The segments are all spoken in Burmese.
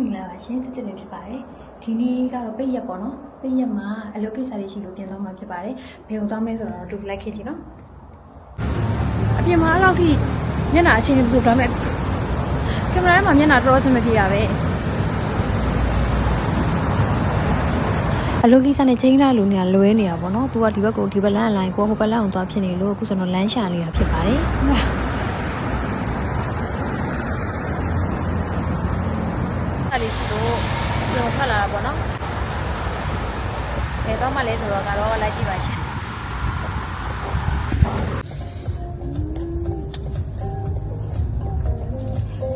မင်္ဂလာပါရှင်တက်တက်နေဖြစ်ပါတယ်ဒီနေ့ကတော့ပိတ်ရက်ပေါ့နော်ပိတ်ရက်မှာအလုပ်ကိစ္စတွေရှိလို့ပြင်သွားမှာဖြစ်ပါတယ်ဘယ်လိုသွားမလဲဆိုတော့တူလိုက်ခဲ့ကြည့်နော်အပြင်မှာအဲ့လောက်ထိမျက်နှာအချင်းချင်းဆိုဒါပေမဲ့ကင်မရာထဲမှာမျက်နှာတော်တော်ဆင်မပြေရပဲအလုပ်ကိစ္စနဲ့ချိန်လာလူနေတာလွဲနေတာပေါ့နော်။ तू ကဒီဘက်ကိုဒီဘက်လမ်းအလိုက်ကိုဟိုဘက်လမ်းအောင်သွားဖြစ်နေလို့အခုဆိုတော့လမ်းရှာနေတာဖြစ်ပါတယ်။ ယ်တော့မှလဲဆိုတော့ကတော့လိုက်ကြည့်ပါရှင်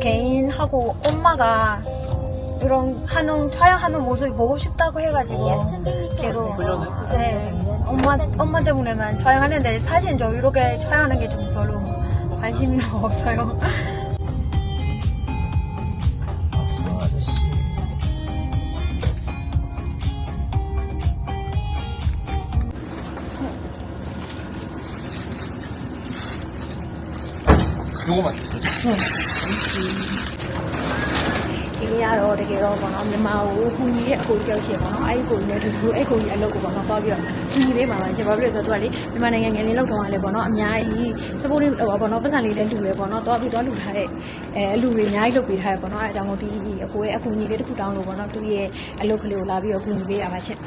။ 개인 하고 엄마가 이런 하는 촬영하는 모습이 보고 싶다고 해가지고 계속 네 엄마 엄마 때문에만 촬영하는데 사실 저 이렇게 촬영하는 게 좀 별로 관심이 없어요. ပြောပါဒီနေ့ကတော့တကယ်တော့ပေါ့နော်မြန်မာကိုကူညီရဲ့အကိုကြောက်ရှင်ပေါ့နော်အဲ့ဒီကိုလည်းဒီလိုအဲ့ကိုကြီးအလုပ်ကိုပေါ့နော်သွားပြီးတော့ကူညီပေးပါပါကျွန်တော်တို့လည်းဆိုတော့သူကလေမြန်မာနိုင်ငံငယ်လေးလောက်တော့လည်းပေါ့နော်အများကြီး support တွေပေါ့နော်ပတ်စံလေးလည်းလှူတယ်ပေါ့နော်သွားပြီးသွားလှူထားတဲ့အဲအလူတွေအများကြီးလှုပ်ပေးထားတယ်ပေါ့နော်အဲ့ဒါကြောင့်မို့ဒီအကိုရဲ့အကူအညီလေးတစ်ခုတောင်းလို့ပေါ့နော်သူ့ရဲ့အလုပ်ကလေးကိုလာပြီးတော့ကူညီပေးရပါရှင်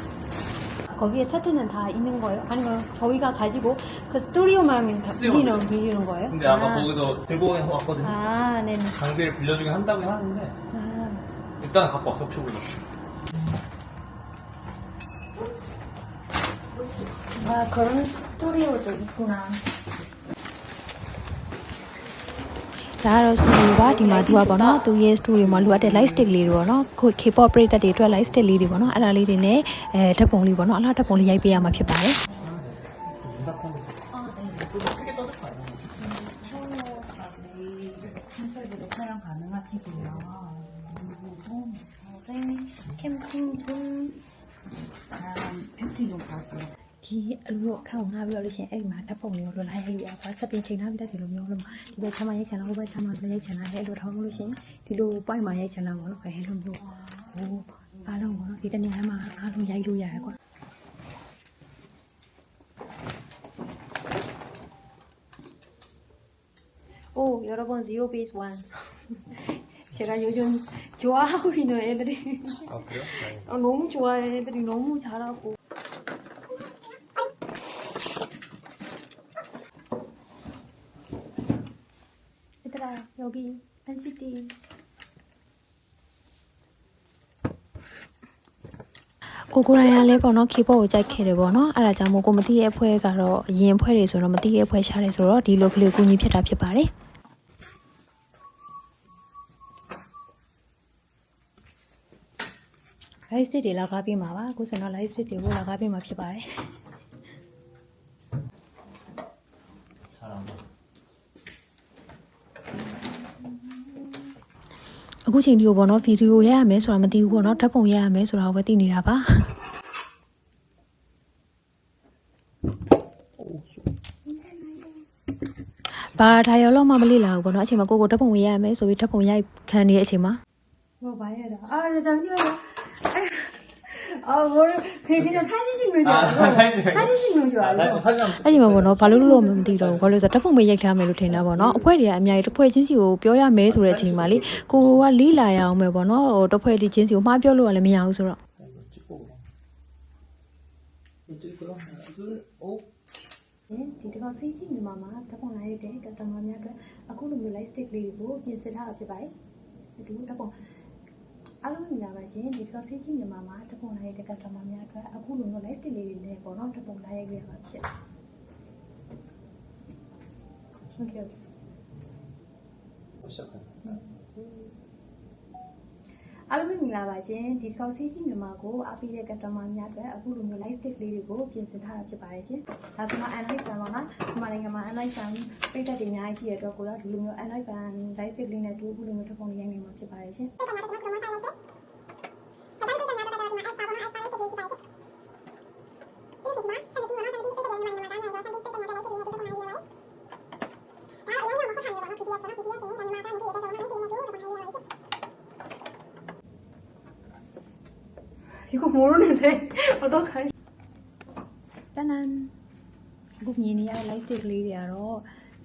거기에 세트는 다 있는 거예요? 아니면 저희가 가지고 그 스튜디오만 빌리는 빌리는 거예요? 근데 아까 거기서 들고 왔거든요. 아, 네네. 장비를 빌려주긴 한다고 하는데 아, 일단은 갖고 왔어 혹시 몰라서. 아, 그런 스튜디오도 있구나. ဒါကတော့ studio ပါဒီမှာသူကပေါ့နော်သူရဲ့ studio မှာလိုအပ်တဲ့ light stick လေးတွေပေါ့နော်ခု K-pop ပရိသတ်တွေအတွက် light stick လေးတွေပေါ့နော်အဲ့ဒါလေးတွေနဲ့အဲဓာတ်ပုံလေးပေါ့နော်အလားဓာတ်ပုံလေးရိုက်ပေးရမှာဖြစ်ပါတယ် 컨셉으로 촬영 가능하시고요. 그리고 좀 어제 캠핑 좀 다양한 뷰티존까지 ဒီအလူကိုအခန့်ကိုငှားပြီးတော့လို့ရှိရင်အဲ့ဒီမှာဓာတ်ပုံလေးကိုလိုလိုက်ရိုက်ရပါစပင်ချိန်ထားပြီးတဲ့ဒီလိုမျိုးလို့ဒီဘက်ချမ်းမရိုက်ချင်တာဟိုဘက်ချမ်းမရိုက်ချင်တာလည်းအဲ့လိုထောင်းလို့ရှိရင်ဒီလို point မှာရိုက်ချင်တာပေါ့နော်ခဲလိုမျိုးဟိုအားလုံးပေါ့နော်ဒီတနေရာမှာအားလုံးရိုက်လို့ရတယ်ကွာ 오, 여러분, zero base one. 제가 요즘 좋아하고 있는 애들이 아 그래요? 어, 너무 좋아해. 애들이 너무 잘하고. ပြီးမန်စီးတီးကိုကိုရိုင်းကလည်းပေါ့နော် keyboard ကိုကြိုက်ခဲ့တယ်ပေါ့နော်အဲ့ဒါကြောင့်မို့ကိုမသိရဲ့အဖွဲကတော့အရင်ဖွဲတွေဆိုတော့မသိရဲ့အဖွဲရှားတယ်ဆိုတော့ဒီလိုကလေးကူညီဖြစ်တာဖြစ်ပါတယ်လိုက်စစ်တွေလာကားပြီးမှာပါအခုဆိုတော့လိုက်စစ်တွေကိုလာကားပြီးမှာဖြစ်ပါတယ် အခုချိန်ဒီကိုပေါ့နော်ဗီဒီယိုရိုက်ရမယ်ဆိုတာမသိဘူးပေါ့နော်ဓာတ်ပုံရိုက်ရမယ်ဆိုတာကိုပဲသိနေတာပါဘာဒါရောလောက်မှမလိလာဘူးပေါ့နော်အချိန်မှာကိုကိုဓာတ်ပုံရိုက်ရမယ်ဆိုပြီးဓာတ်ပုံရိုက်ခံနေတဲ့အချိန်မှာဟိုဘာရတာအာဇာမကြည့်ပါလား အော်ငိုခေခေတော့ထိုင်းချင်းချင်းလို့ကြာထိုင်းချင်းချင်းလို့ကြာအဲ့ဒီမှာပေါ့နော်ဘာလို့လို့မသိတော့ဘူးဘာလို့ဆိုတော့တပ်ဖို့မရိုက်ထားမယ်လို့ထင်တာပေါ့နော်အဖွဲတွေကအများကြီးတစ်ဖွဲချင်းစီကိုပြောရမယ်ဆိုတဲ့အချိန်မှာလေကိုကလိလာရအောင်ပဲပေါ့နော်ဟိုတစ်ဖွဲဒီချင်းစီကိုမှားပြောလို့လည်းမရဘူးဆိုတော့ဒီတစ်ခါစိတ်ကြည့်မြန်မာမှာတပ်ဖို့လာရတဲ့ customer များအတွက်အခုလိုမျိုး live stick လေးကိုပြင်ဆင်ထားတာဖြစ်ပါတယ်ဒီတပ်ဖို့ အားလုံးမြင်လာပါရှင်ဒီ Classic ကြီးမြန်မာမှာတပုံလာရဲ့ customer များအတွက်အခုလိုမျိုး live stream လေးတွေနဲ့ပေါ့နော်တပုံလာရဲ့ရပါဖြစ် Okay okay ဆက်ပါအားလုံးမင်္ဂလာပါရှင်ဒီတစ်ခေါက်စီးစီးမြန်မာကိုအားပေးတဲ့ customer များအတွက်အခုလိုမျိုး live stick လေးတွေကိုပြင်ဆင်ထားတာဖြစ်ပါတယ်ရှင်။ဒါဆိုမှ analyze ပန်ပါမှာဒီမှာနိုင်ငံမှာ analyze ပန်ပြည့်တတ်တဲ့အများကြီးရှိတဲ့အတွက်ကိုတော့ဒီလိုမျိုး analyze ပန် live stick လေးနဲ့တူခုလိုမျိုးတစ်ပုံလေးရိုက်နေမှာဖြစ်ပါတယ်ရှင်။ 이거 모르는데 어떡하지? 짠. အခုမြင်နေရတဲ့ light stick ကလေးတွေကတော့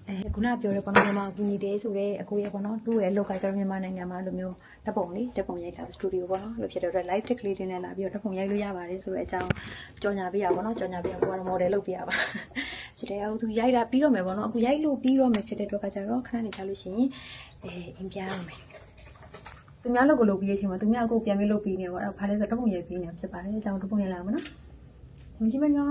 အဲခုနကပြောတဲ့ပေါ့နော်မြန်မာကူညီတယ်ဆိုတော့အကိုရဲ့ပေါ့နော်သူ့ရဲ့အလုပ်ကကျွန်တော်မြန်မာနိုင်ငံမှာလိုမျိုးဓပုံလေးဓပုံရိုက်တာစတူဒီယိုပေါ့နော်လို့ဖြစ်တဲ့အတွက် light stick ကလေးတွေနဲ့လာပြီးတော့ဓပုံရိုက်လို့ရပါတယ်ဆိုတဲ့အကြောင်းကြော်ညာပေးရပါပေါ့နော်ကြော်ညာပေးရကိုကတော့ model လုပ်ပေးရပါဖြစ်တယ်အခုသူရိုက်တာပြီးတော့မယ်ပေါ့နော်အခုရိုက်လို့ပြီးတော့မယ်ဖြစ်တဲ့အတွက်ကကျတော့ခဏနေကြလို့ရှိရင်အဲအင်ပြားရမယ် သူများလုပ်ကိုလုပ်ပြီးတဲ့အချိန်မှာသူများကိုပြန်ပြီးလုပ်ပြီးနေပေါ့အဲ့ဒါဘာလဲဆိုတော့ဓပုံရိုက်ပြီးနေဖြစ်ပါတယ်အကြောင်းဓပုံရိုက်လာမှာနော်မရှိမညာ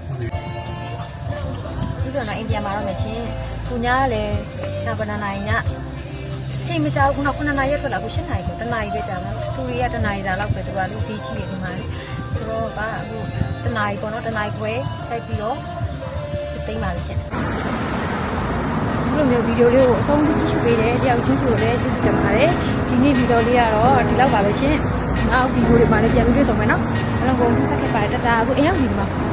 ဆိုတော့အိမ်ပြန်มาတော့မယ်ရှင်ခုညကလည်းနာဘနာနိုင်ညချိန်မကြောက်ခုနခုနနာရက်ထွက်လာခု၈နာရီကိုတနာရီပဲကြာလာစတူဒီယိုကတနာရီကြာလောက်ပဲသူကလူစီးကြီးရဒီမှာဆိုတော့ဗာအခုတနာရီပေါ့နော်တနာရီခွဲတိုက်ပြီးတော့တိမ့်ပါလို့ရှင်လိုမျိုးဗီဒီယိုလေးကိုအဆုံးထိကြည့်ရှုပေးတယ်တယောက်ချင်းဆိုလည်းကျေးဇူးတင်ပါတယ်ဒီနေ့ဗီဒီယိုလေးကတော့ဒီလောက်ပါပဲရှင်နောက်ဗီဒီယိုတွေမှာလည်းပြန်ပြီးတွေ့ဆုံမယ်နော်အဲ့တော့ဘုံဆက်ခဲ့ပါတယ်တတာအခုအရင်ဗီဒီယိုမှာ